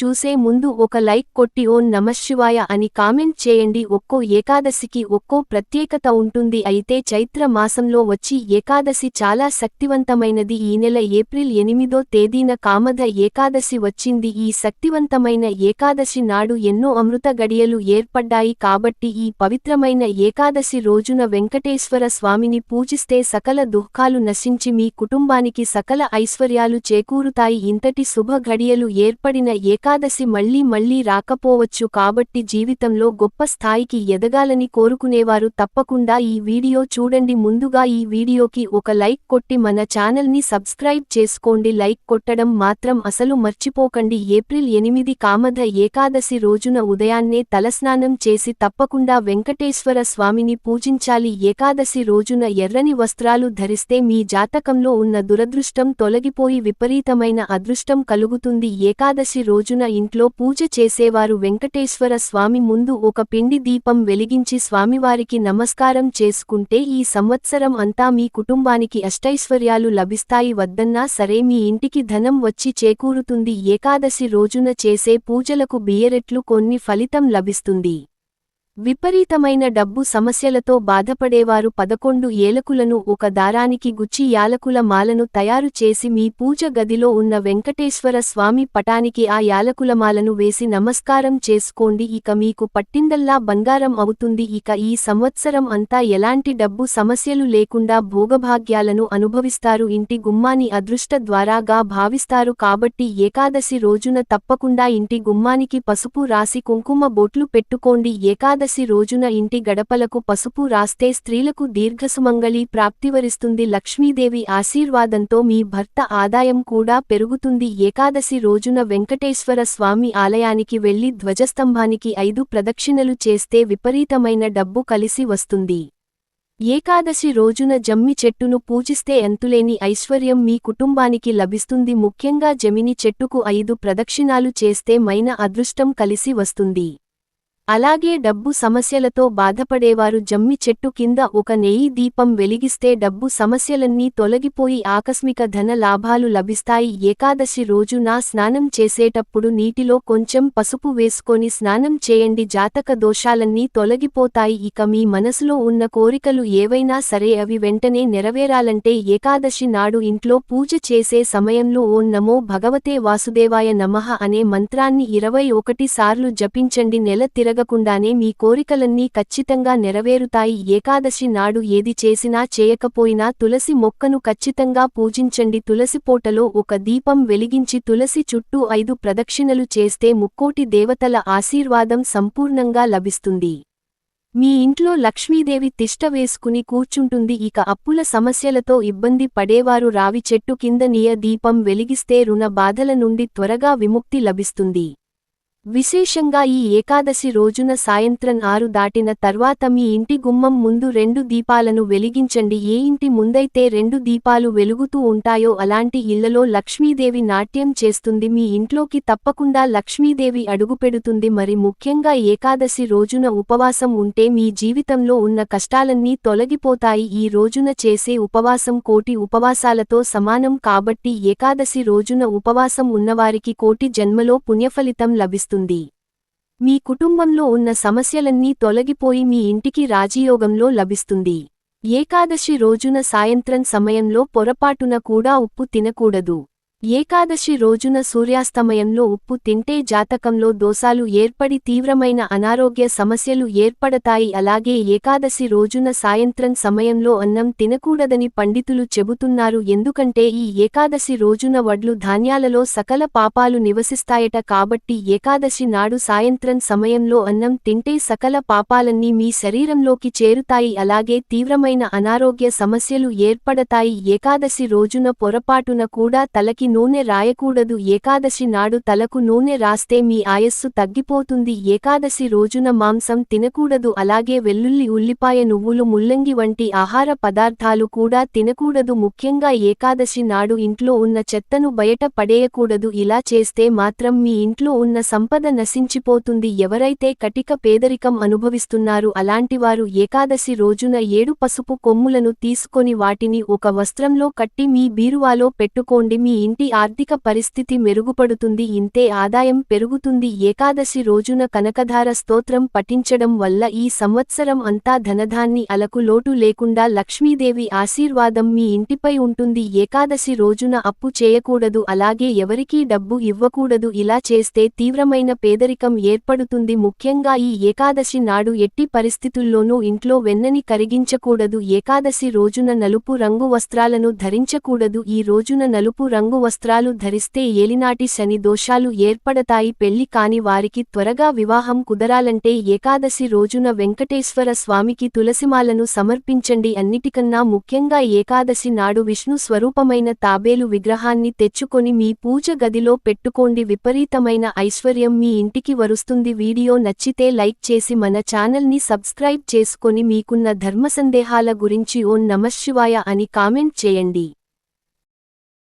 చూసే ముందు ఒక లైక్ కొట్టి ఓన్ నమశివాయ అని కామెంట్ చేయండి. ఒక్కో ఏకాదశికి ఒక్కో ప్రత్యేకత ఉంటుంది. అయితే చైత్ర మాసంలో వచ్చి ఏకాదశి చాలా శక్తివంతమైనది. ఈ నెల ఏప్రిల్ ఎనిమిదో తేదీన కామధ ఏకాదశి వచ్చింది. ఈ శక్తివంతమైన ఏకాదశి నాడు ఎన్నో అమృత గడియలు ఏర్పడ్డాయి. కాబట్టి ఈ పవిత్రమైన ఏకాదశి రోజున వెంకటేశ్వర స్వామిని పూజిస్తే సకల దుఃఖాలు నశించి మీ కుటుంబానికి సకల ఐశ్వర్యాలు చేకూరుతాయి. ఇంతటి శుభ ఘడియలు ఏర్పడిన ఏకాదశి మళ్ళీ మళ్ళీ రాకపోవచ్చు కాబట్టి జీవితంలో గొప్ప స్థాయికి ఎదగాలని కోరుకునేవారు తప్పకుండా ఈ వీడియో చూడండి. ముందుగా ఈ వీడియోకి ఒక లైక్ కొట్టి మన ఛానల్ని సబ్స్క్రైబ్ చేసుకోండి. లైక్ కొట్టడం మాత్రం అసలు మర్చిపోకండి. ఏప్రిల్ ఎనిమిది కామధ ఏకాదశి రోజున ఉదయాన్నే తలస్నానం చేసి తప్పకుండా వెంకటేశ్వర స్వామిని పూజించాలి. ఏకాదశి రోజున ఎర్రని వస్త్రాలు ధరిస్తే మీ జాతకంలో ఉన్న దురదృష్టం తొలగిపోయి విపరీతమైన అదృష్టం కలుగుతుంది. ఏకాదశి రోజున ఇంట్లో పూజ చేసేవారు వెంకటేశ్వర స్వామి ముందు ఒక పిండి దీపం వెలిగించి స్వామివారికి నమస్కారం చేసుకుంటే ఈ సంవత్సరం అంతా మీ కుటుంబానికి అష్టైశ్వర్యాలు లభిస్తాయి వద్దన్నా సరే మీ ఇంటికి ధనం వచ్చి చేకూరుతుంది ఏకాదశి రోజున చేసే పూజలకు బియ్యరెట్లు కొన్ని ఫలితం లభిస్తుంది. విపరీతమైన డబ్బు సమస్యలతో బాధపడేవారు పదకొండు ఏలకులను ఒక దారానికి గుచ్చి యాలకుల మాలను తయారు చేసి మీ పూజ గదిలో ఉన్న వెంకటేశ్వర స్వామి పటానికి ఆ యాలకుల మాలను వేసి నమస్కారం చేసుకోండి. ఇక మీకు పట్టిందల్లా బంగారం అవుతుంది. ఇక ఈ సంవత్సరం అంతా ఎలాంటి డబ్బు సమస్యలు లేకుండా భోగభాగ్యాలను అనుభవిస్తారు. ఇంటి గుమ్మాని అదృష్ట ద్వారాగా భావిస్తారు. కాబట్టి ఏకాదశి రోజున తప్పకుండా ఇంటి గుమ్మానికి పసుపు రాసి కుంకుమ బొట్లు పెట్టుకోండి. ఏకాదశి ఏకాదశి రోజున ఇంటి గడపలకు పసుపు రాస్తే స్త్రీలకు దీర్ఘసుమంగళి ప్రాప్తివరిస్తుంది. లక్ష్మీదేవి ఆశీర్వాదంతో మీ భర్త ఆదాయం కూడా పెరుగుతుంది. ఏకాదశి రోజున వెంకటేశ్వర స్వామి ఆలయానికి వెళ్ళి ధ్వజస్తంభానికి ఐదు ప్రదక్షిణలు చేస్తే విపరీతమైన డబ్బు కలిసి వస్తుంది. ఏకాదశి రోజున జమ్మి చెట్టును పూజిస్తే ఎంతులేని ఐశ్వర్యం మీ కుటుంబానికి లభిస్తుంది. ముఖ్యంగా జమిని చెట్టుకు ఐదు ప్రదక్షిణాలు చేస్తే మైన అదృష్టం కలిసి వస్తుంది. అలాగే డబ్బు సమస్యలతో బాధపడేవారు జమ్మి చెట్టు కింద ఒక నెయ్యి దీపం వెలిగిస్తే డబ్బు సమస్యలన్నీ తొలగిపోయి ఆకస్మిక ధన లాభాలు లభిస్తాయి. ఏకాదశి రోజున స్నానం చేసేటప్పుడు నీటిలో కొంచెం పసుపు వేసుకొని స్నానం చేయండి. జాతక దోషాలన్నీ తొలగిపోతాయి. ఇక మీ మనసులో ఉన్న కోరికలు ఏవైనా సరే అవి వెంటనే నెరవేరాలంటే ఏకాదశి నాడు ఇంట్లో పూజ చేసే సమయంలో ఓ నమో భగవతే వాసుదేవాయ నమః అనే మంత్రాన్ని ఇరవై ఒకటి సార్లు జపించండి. నెల తిరగ జరగకుండానే మీ కోరికలన్నీ ఖచ్చితంగా నెరవేరుతాయి. ఏకాదశి నాడు ఏది చేసినా చేయకపోయినా తులసి మొక్కను ఖచ్చితంగా పూజించండి. తులసిపోటలో ఒక దీపం వెలిగించి తులసి చుట్టూ ఐదు ప్రదక్షిణలు చేస్తే ముక్కోటి దేవతల ఆశీర్వాదం సంపూర్ణంగా లభిస్తుంది. మీ ఇంట్లో లక్ష్మీదేవి తిష్ట వేసుకుని కూర్చుంటుంది. ఇక అప్పుల సమస్యలతో ఇబ్బంది పడేవారు రావి చెట్టు కింద నియ దీపం వెలిగిస్తే రుణ బాధల నుండి త్వరగా విముక్తి లభిస్తుంది. విశేషంగా ఈ ఏకాదశి రోజున సాయంత్రం ఆరు దాటిన తర్వాత మీ ఇంటి గుమ్మం ముందు రెండు దీపాలను వెలిగించండి. ఏ ఇంటి ముందైతే రెండు దీపాలు వెలుగుతూ ఉంటాయో అలాంటి ఇళ్ళలో లక్ష్మీదేవి నాట్యం చేస్తుంది. మీ ఇంట్లోకి తప్పకుండా లక్ష్మీదేవి అడుగుపెడుతుంది మరి ముఖ్యంగా ఏకాదశి రోజున ఉపవాసం ఉంటే మీ జీవితంలో ఉన్న కష్టాలన్నీ తొలగిపోతాయి. ఈ రోజున చేసే ఉపవాసం కోటి ఉపవాసాలతో సమానం కాబట్టి ఏకాదశి రోజున ఉపవాసం ఉన్నవారికి కోటి జన్మలో పుణ్యఫలితం లభిస్తుంది. మీ కుటుంబంలో ఉన్న సమస్యలన్నీ తొలగిపోయి మీ ఇంటికి రాజయోగంలో లభిస్తుంది. ఏకాదశి రోజున సాయంత్రం సమయంలో పొరపాటున కూడా ఉప్పు తినకూడదు. ఏకాదశి రోజున సూర్యాస్తమయంలో ఉప్పు తింటే జాతకంలో దోషాలు ఏర్పడి తీవ్రమైన అనారోగ్య సమస్యలు ఏర్పడతాయి. అలాగే ఏకాదశి రోజున సాయంత్రం సమయంలో అన్నం తినకూడదని పండితులు చెబుతున్నారు. ఎందుకంటే ఈ ఏకాదశి రోజున వడ్లు ధాన్యాలలో సకల పాపాలు నివసిస్తాయట కాబట్టి ఏకాదశి నాడు సాయంత్రం సమయంలో అన్నం తింటే సకల పాపాలన్నీ మీ శరీరంలోకి చేరుతాయి. అలాగే తీవ్రమైన అనారోగ్య సమస్యలు ఏర్పడతాయి. ఏకాదశి రోజున పొరపాటున కూడా తలకి నూనె రాయకూడదు. ఏకాదశి నాడు తలకు నూనె రాస్తే మీ ఆయస్సు తగ్గిపోతుంది. ఏకాదశి రోజున మాంసం తినకూడదు. అలాగే వెల్లుల్లి ఉల్లిపాయ నువ్వులు ముల్లంగి వంటి ఆహార పదార్థాలు కూడా తినకూడదు. ముఖ్యంగా ఏకాదశి నాడు ఇంట్లో ఉన్న చెత్తను బయట పడేయకూడదు. ఇలా చేస్తే మాత్రం మీ ఇంట్లో ఉన్న సంపద నశించిపోతుంది. ఎవరైతే కటిక పేదరికం అనుభవిస్తున్నారు అలాంటివారు ఏకాదశి రోజున ఏడు పసుపు కొమ్ములను తీసుకొని వాటిని ఒక వస్త్రంలో కట్టి మీ బీరువాలో పెట్టుకోండి. మీ ఇంట్లో ఇంటి ఆర్థిక పరిస్థితి మెరుగుపడుతుంది. ఇంతే ఆదాయం పెరుగుతుంది. ఏకాదశి రోజున కనకధార స్తోత్రం పఠించడం వల్ల ఈ సంవత్సరం అంతా ధనధాన్ని అలకు లోటు లేకుండా లక్ష్మీదేవి ఆశీర్వాదం మీ ఇంటిపై ఉంటుంది. ఏకాదశి రోజున అప్పు చేయకూడదు. అలాగే ఎవరికీ డబ్బు ఇవ్వకూడదు. ఇలా చేస్తే తీవ్రమైన పేదరికం ఏర్పడుతుంది. ముఖ్యంగా ఈ ఏకాదశి నాడు ఎట్టి పరిస్థితుల్లోనూ ఇంట్లో వెన్నని కరిగించకూడదు. ఏకాదశి రోజున నలుపు రంగు వస్త్రాలను ధరించకూడదు. ఈ రోజున నలుపు రంగు వస్త్రాలు ధరిస్తే ఏలినాటి శని దోషాలు ఏర్పడతాయి. పెళ్ళి కాని వారికి త్వరగా వివాహం కుదరాలంటే ఏకాదశి రోజున వెంకటేశ్వర స్వామికి తులసిమాలను సమర్పించండి. అన్నిటికన్నా ముఖ్యంగా ఏకాదశి నాడు విష్ణు స్వరూపమైన తాబేలు విగ్రహాన్ని తెచ్చుకొని మీ పూజ గదిలో పెట్టుకోండి. విపరీతమైన ఐశ్వర్యం మీ ఇంటికి వరుస్తుంది. వీడియో నచ్చితే లైక్ చేసి మన ఛానల్ని సబ్స్క్రైబ్ చేసుకొని మీకున్న ధర్మ సందేహాల గురించి ఓం నమశివాయ అని కామెంట్ చేయండి.